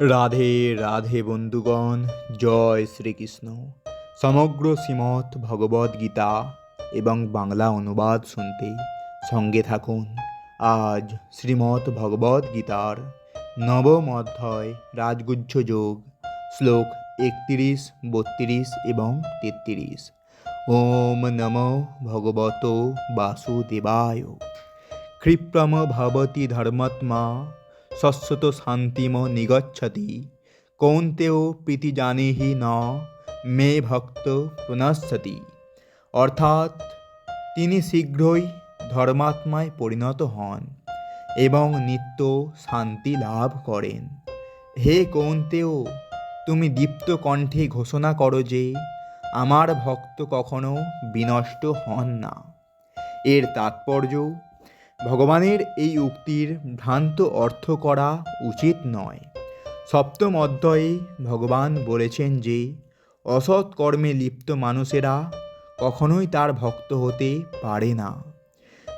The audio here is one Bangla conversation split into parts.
রাধে রাধে বন্ধুগণ, জয় শ্রীকৃষ্ণ। সমগ্র শ্রীমৎ ভগবদ গীতা এবং বাংলা অনুবাদ শুনতে সঙ্গে থাকুন। আজ শ্রীমৎ ভগবদ গীতার নবম অধ্যায়, রাজগুজ্জ যোগ, শ্লোক একত্রিশ, বত্রিশ এবং তেত্রিশ। ওম নম ভগবত বাসুদেবায়। ক্ষিপ্রম ভবতি ধর্মাত্মা শশ্বত শান্তিম নিগচ্ছতি। কৌন্তেয় প্রীতি জানেহি ন, মে ভক্ত পুনঃসতি অর্থাৎ, তিনি শীঘ্রই ধর্মাত্মায় পরিণত হন এবং নিত্য শান্তি লাভ করেন। হে কৌন্তেয়, তুমি দীপ্ত কণ্ঠে ঘোষণা করো যে, আমার ভক্ত কখনো বিনষ্ট হন না। এর তাৎপর্য ভগবানের এই উক্তির ভ্রান্ত অর্থ করা উচিত নয়। সপ্তম অধ্যায়ে ভগবান বলেছেন যে অসৎ কর্মে লিপ্ত মানুষেরা কখনোই তার ভক্ত হতে পারে না।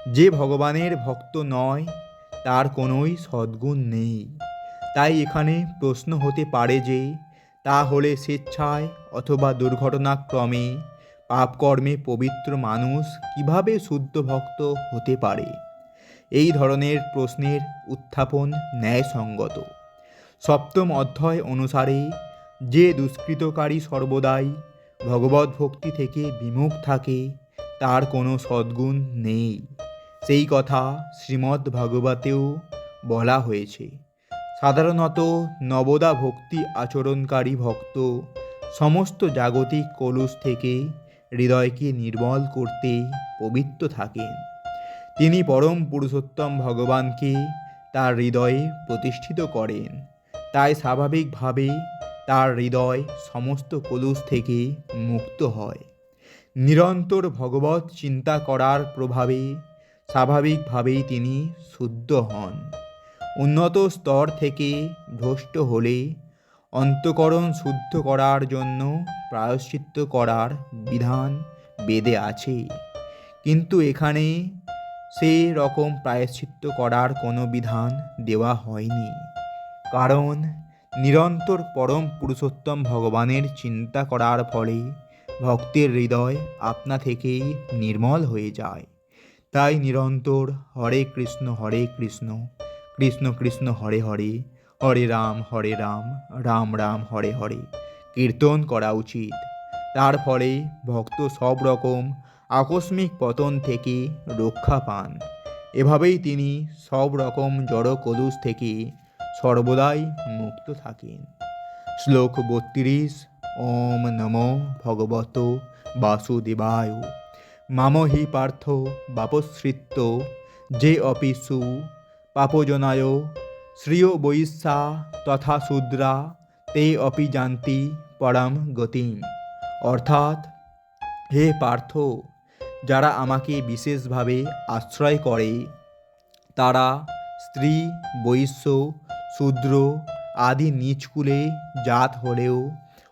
যে ভগবানের ভক্ত নয়, তার কোনোই সদ্গুণ নেই। তাই এখানে প্রশ্ন হতে পারে যে, তা হলে স্বেচ্ছায় অথবা দুর্ঘটনাক্রমে পাপকর্মে পবিত্র মানুষ কীভাবে শুদ্ধ ভক্ত হতে পারে? এই ধরনের প্রশ্নের উত্থাপন ন্যায়সঙ্গত। সপ্তম অধ্যায় অনুসারে, যে দুষ্কৃতকারী সর্বদাই ভগবত ভক্তি থেকে বিমুখ থাকে, তার কোনো সদ্গুণ নেই। সেই কথা শ্রীমদ্ ভাগবতেও বলা হয়েছে। সাধারণত নবদা ভক্তি আচরণকারী ভক্ত সমস্ত জাগতিক কলুষ থেকে হৃদয়কে নির্মল করতে পবিত্র থাকেন। তিনি পরম পুরুষোত্তম ভগবানকে তার হৃদয়ে প্রতিষ্ঠিত করেন। তাই স্বাভাবিকভাবে তার হৃদয় সমস্ত কলুষ থেকে মুক্ত হয়। নিরন্তর ভগবত চিন্তা করার প্রভাবে স্বাভাবিকভাবেই তিনি শুদ্ধ হন। উন্নত স্তর থেকে ভ্রষ্ট হলে অন্তকরণ শুদ্ধ করার জন্য প্রায়শ্চিত্ত করার বিধান বেদে আছে। কিন্তু এখানে সে রকম প্রায়শ্চিত্ত করার কোনো বিধান দেওয়া হয়নি। কারণ নিরন্তর পরম পুরুষোত্তম ভগবানের চিন্তা করার ফলে ভক্তের হৃদয় আপনা থেকেই নির্মল হয়ে যায়। তাই নিরন্তর হরে কৃষ্ণ হরে কৃষ্ণ কৃষ্ণ কৃষ্ণ, হরে হরে হরে রাম হরে রাম রাম রাম, হরে হরে কীর্তন করা উচিত। তার ফলে ভক্ত সব রকম আকস্মিক পতন থেকে রক্ষা পান। এভাবেই তিনি সব রকম জড় কলুষ থেকে সর্বদাই মুক্ত থাকেন। শ্লোক বত্রিশ, ওম নম ভগবত বাসুদেবায়। মাম হি পার্থ বাপশ্রিত্য যে অপিসু পাপজনায়। শ্রিয় বৈশ্যা তথা শূদ্রা, তে অপি জানতি পরম গতিম। অর্থাৎ, হে পার্থ যারা আমাকে বিশেষভাবে আশ্রয় করে, তারা স্ত্রী, বৈশ্য, শূদ্র আদি নিচকুলে জাত হলেও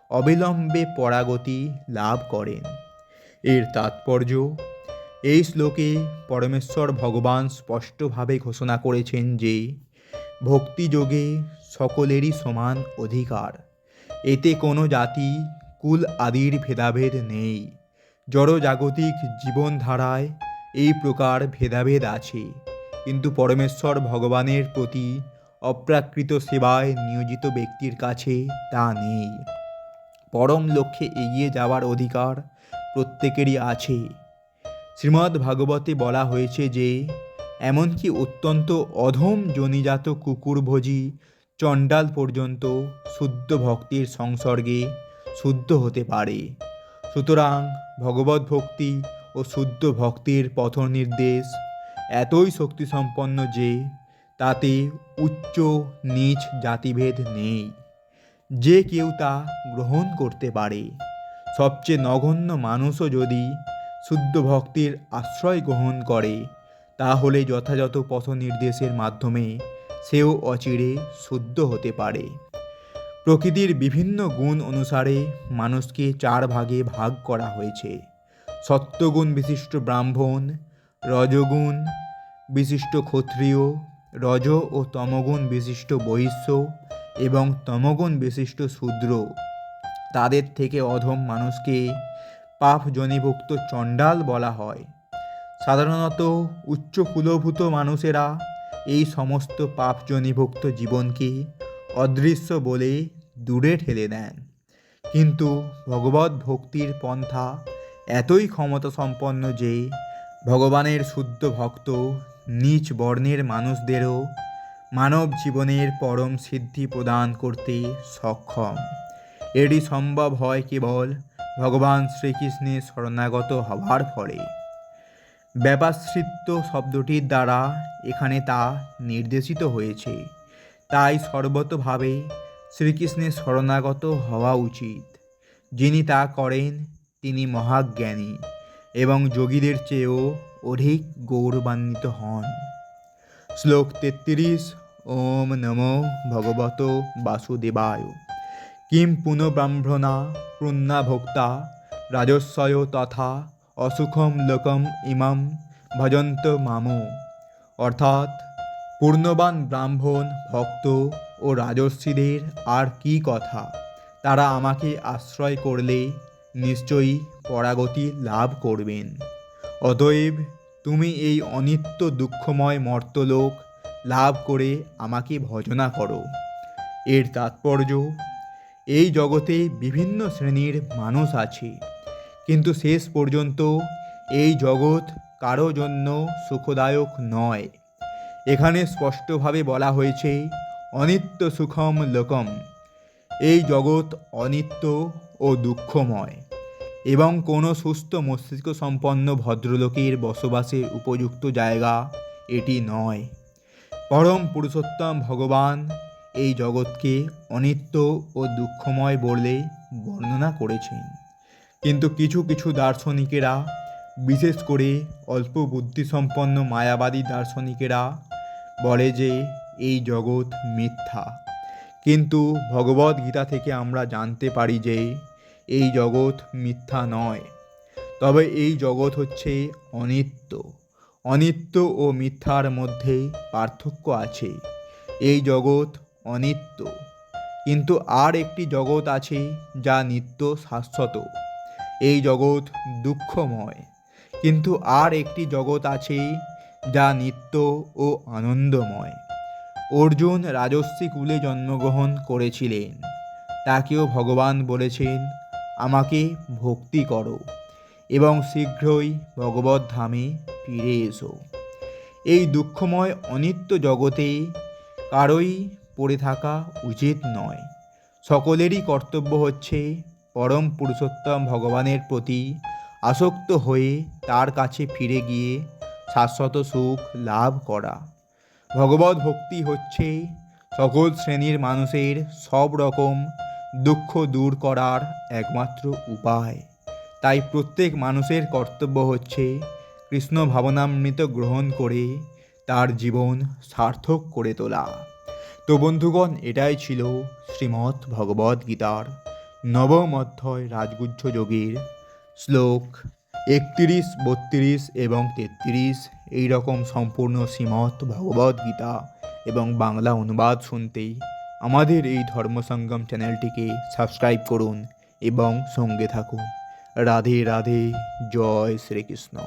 অবিলম্বে পরাগতি লাভ করেন। এর তাৎপর্য, এই শ্লোকে পরমেশ্বর ভগবান স্পষ্টভাবে ঘোষণা করেছেন যে, ভক্তিযোগে সকলেরই সমান অধিকার। এতে কোনো জাতি, কুল আদির ভেদাভেদ নেই। জড়জাগতিক জীবনধারায় এই প্রকার ভেদাভেদ আছে। কিন্তু পরমেশ্বর ভগবানের প্রতি অপ্রাকৃত সেবায় নিয়োজিত ব্যক্তির কাছে তা নেই। পরম লক্ষ্যে এগিয়ে যাওয়ার অধিকার প্রত্যেকেরই আছে। শ্রীমদ্ ভাগবতে বলা হয়েছে যে, এমনকি অত্যন্ত অধম জনিজাত কুকুরভোজী চণ্ডাল পর্যন্ত শুদ্ধ ভক্তির সংসর্গে শুদ্ধ হতে পারে। সুতরাং ভগবত ভক্তি ও শুদ্ধ ভক্তির পথ নির্দেশ এতই শক্তিসম্পন্ন যে তাতে উচ্চ নিচ জাতিভেদ নেই। যে কেউ তা গ্রহণ করতে পারে। সবচেয়ে নগণ্য মানুষও যদি শুদ্ধ ভক্তির আশ্রয় গ্রহণ করে, তাহলে যথাযথ পথ নির্দেশের মাধ্যমে সেও অচিরে শুদ্ধ হতে পারে। প্রকৃতির বিভিন্ন গুণ অনুসারে মানুষকে চার ভাগে ভাগ করা হয়েছে। সত্যগুণ বিশিষ্ট ব্রাহ্মণ, রজগুণ বিশিষ্ট ক্ষত্রিয়, রজ ও তমগুণ বিশিষ্ট বৈশ্য এবং তমগুণ বিশিষ্ট শূদ্র। তাদের থেকে অধম মানুষকে পাপ জনিভুক্ত চণ্ডাল বলা হয়। সাধারণত উচ্চ কুলভূত মানুষেরা এই সমস্ত পাপ জনিভুক্ত জীবনকে অদৃশ্য বলে দূরে ঠেলে দেন। কিন্তু ভগবত ভক্তির পন্থা এতই ক্ষমতা সম্পন্ন যে ভগবানের শুদ্ধ ভক্ত, নিচ বর্ণের মানুষদেরও মানব জীবনের পরম সিদ্ধি প্রদান করতে সক্ষম। এটি সম্ভব হয় কেবল ভগবান শ্রীকৃষ্ণের শরণাগত হওয়ার ফলে। ব্যাপাশ্রিত্য শব্দটির দ্বারা এখানে তা নির্দেশিত হয়েছে। তাই সর্বতভাবে শ্রীকৃষ্ণের শরণাগত হওয়া উচিত। যিনি তা করেন, তিনি মহাজ্ঞানী এবং যোগীদের চেয়েও অধিক গৌরবান্বিত হন। শ্লোক তেত্রিশ, ওম নমো ভগবত বাসুদেবায়। কিম পুনঃব্রাহ্মণা পুণ্যা ভোক্তা, রাজস্বয় তথা অসুখম লোকম ইমাম ভজন্ত মামো। অর্থাৎ, পূর্ণবান ব্রাহ্মণ ভক্ত ও রাজস্বীদের আর কি কথা? তারা আমাকে আশ্রয় করলে নিশ্চয়ই পরাগতি লাভ করবেন। অতএব তুমি এই অনিত্য দুঃখময় মর্তলোক লাভ করে আমাকে ভজনা করো। এর তাৎপর্য, এই জগতে বিভিন্ন শ্রেণির মানুষ আছে, কিন্তু শেষ পর্যন্ত এই জগৎ কারও জন্য সুখদায়ক নয়। এখানে স্পষ্টভাবে বলা হয়েছে অনিত্য সুখম লোকম। এই জগৎ অনিত্য ও দুঃখময়। এবং কোনো সুস্থ মস্তিষ্ক সম্পন্ন ভদ্রলোকের বসবাসের উপযুক্ত জায়গা এটি নয়। পরম পুরুষোত্তম ভগবান এই জগৎকে অনিত্য ও দুঃখময় বলে বর্ণনা করেছেন। কিন্তু কিছু কিছু দার্শনিকেরা, বিশেষ করে অল্প বুদ্ধিসম্পন্ন মায়াবাদী দার্শনিকেরা বলে যে এই জগৎ মিথ্যা। কিন্তু ভগবদ গীতা থেকে আমরা জানতে পারি যে এই জগৎ মিথ্যা নয়। তবে এই জগৎ হচ্ছে অনিত্য। অনিত্য ও মিথ্যার মধ্যে পার্থক্য আছে। এই জগৎ অনিত্য। কিন্তু আর একটি জগৎ আছে যা নিত্য শাশ্বত। এই জগৎ দুঃখময়। কিন্তু আর একটি জগৎ আছে যা নিত্য ও আনন্দময়। অর্জুন রাজস্বী কুলে জন্মগ্রহণ করেছিলেন। তাকেও ভগবান বলেছেন, আমাকে ভক্তি করো এবং শীঘ্রই ভগবত ধামে ফিরে এসো। এই দুঃখময় অনিত্য জগতে কারোই পড়ে থাকা উচিত নয়। সকলেরই কর্তব্য হচ্ছে পরম পুরুষোত্তম ভগবানের প্রতি আসক্ত হয়ে তার কাছে ফিরে গিয়ে শাশ্বত সুখ লাভ করা। ভগবত ভক্তি হচ্ছে সকল শ্রেণির মানুষের সব রকম দুঃখ দূর করার একমাত্র উপায়। তাই প্রত্যেক মানুষের কর্তব্য হচ্ছে কৃষ্ণ ভাবনামৃত গ্রহণ করে তার জীবন সার্থক করে তোলা। তো বন্ধুগণ, এটাই ছিল শ্রীমৎ ভগবদ্গীতার নবম অধ্যায় রাজগুচ্ছ যোগীর শ্লোক একত্রিশ, বত্রিশ এবং তেত্রিশ এই রকম সম্পূর্ণ শ্রীমৎ ভগবদ গীতা এবং বাংলা অনুবাদ শুনতেই আমাদের এই ধর্মসঙ্গম চ্যানেলটিকে সাবস্ক্রাইব করুন এবং সঙ্গে থাকুন। রাধে রাধে, জয় শ্রীকৃষ্ণ।